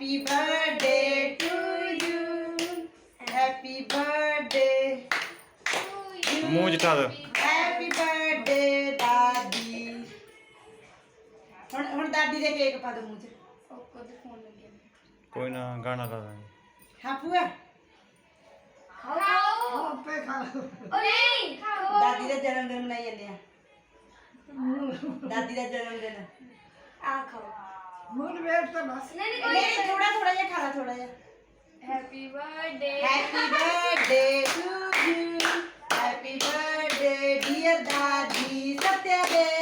Happy birthday to you happy birthday ਮੂੰਹ ਚ ਕਰ ਹੈਪੀ ਬਰਥਡੇ ਦਾਦੀ। ਹੁਣ ਹੁਣ ਦਾਦੀ ਦੇ ਕੇਕ ਪਾ ਦੋ ਮੂੰਹ 'ਚ। ਉਹ ਕੋਦ ਫੋਨ ਲੱਗਿਆ ਕੋਈ ਨਾ ਗਾਣਾ ਲਾ ਦਾਂਗੇ। ਹਾਂ ਪੂਆ ਖਾਓ। ਆਪੇ ਖਾ ਲਓ। ਉਹ ਨਹੀਂ ਖਾਓ। ਦਾਦੀ ਦਾ ਜਨਮ ਦਿਨ ਮਨਾਈ ਜਾਂਦੇ ਆ। ਦਾਦੀ ਦਾ ਜਨਮ ਦਿਨ। ਆ ਖਾਓ। ਮੁੰਡ ਵੇਟ ਤਾਂ ਬਸ। ਨਹੀਂ ਨਹੀਂ थोड़ा जा खाना थोड़ा जा happy birthday happy birthday to you happy birthday dear दादी सत्यदेव